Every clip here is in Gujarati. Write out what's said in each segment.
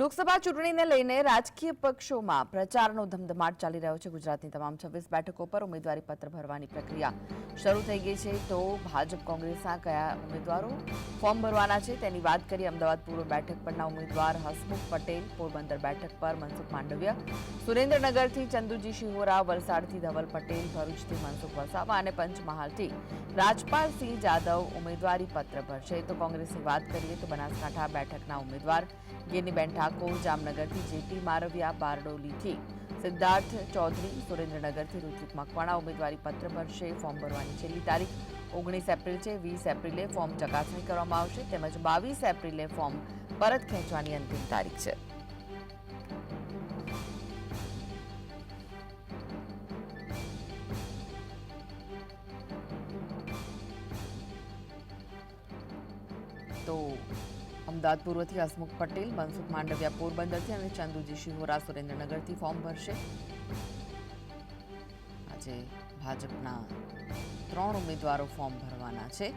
લોકસભા ચૂંટણીને લઈને રાજકીય પક્ષોમાં પ્રચારનો ધમધમાટ ચાલી રહ્યો છે. ગુજરાતની તમામ છવ્વીસ બેઠકો પર ઉમેદવારી પત્ર ભરવાની પ્રક્રિયા શરૂ થઈ ગઈ છે. તો ભાજપ, કોંગ્રેસના કયા ઉમેદવારો ફોર્મ ભરવાના છે તેની વાત કરીએ. અમદાવાદ પૂર્વ બેઠક પરના ઉમેદવાર હસમુખ પટેલ, પોરબંદર બેઠક પર મનસુખ માંડવિયા, સુરેન્દ્રનગરથી ચંદુજી શિહોરા, વલસાડથી ધવલ પટેલ, ભરૂચથી મનસુખ વસાવા અને પંચમહાલથી રાજપાલસિંહ જાદવ ઉમેદવારી પત્ર ભરશે. તો કોંગ્રેસની વાત કરીએ તો બનાસકાંઠા બેઠકના ઉમેદવાર ગેનીબેન ઠાકોર જામનગરથી જેટી મારવિયા બારડોલીથી. સિદ્ધાર્થ ચૌધરી સુરેન્દ્રનગરથી ઋત્વિક મકવાણા ઉમેદવારી પત્ર ભરશે, ફોર્મ ભરવાની છેલ્લી તારીખ ઓગણીસ એપ્રિલ છે. વીસ એપ્રિલે ફોર્મ ચકાસણી કરવામાં આવશે તેમજ બાવીસ એપ્રિલે ફોર્મ પરત ખેંચવાની અંતિમ તારીખ છે. તો અમદાવાદ પૂર્વથી હસમુખ પટેલ, મનસુખ માંડવિયા પોરબંદરથી અને ચંદુજી શિહોરા સુરેન્દ્રનગરથી ફોર્મ ભરશે. આજે ભાજપના ત્રણ ઉમેદવારો ફોર્મ ભરવાના છે.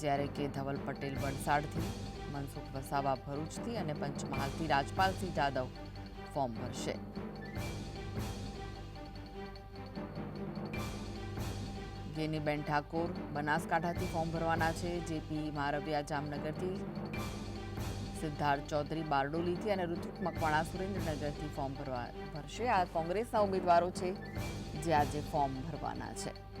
જ્યારે કે ધવલ પટેલ વલસાડથી મનસુખ વસાવા ભરૂચથી અને પંચમહાલથી રાજપાલસિંહ જાદવ ફોર્મ ભરશે. ગેનીબેન ઠાકોર બનાસકાંઠાથી ફોર્મ ભરવાના છે. જેપી મારવિયા જામનગરથી સિદ્ધાર્થ ચૌધરી બારડોલીથી અને ઋતુક મકવાણા સુરેન્દ્રનગરથી ફોર્મ ભરવા ભરશે. આ કોંગ્રેસના ઉમેદવારો છે જે આજે ફોર્મ ભરવાના છે.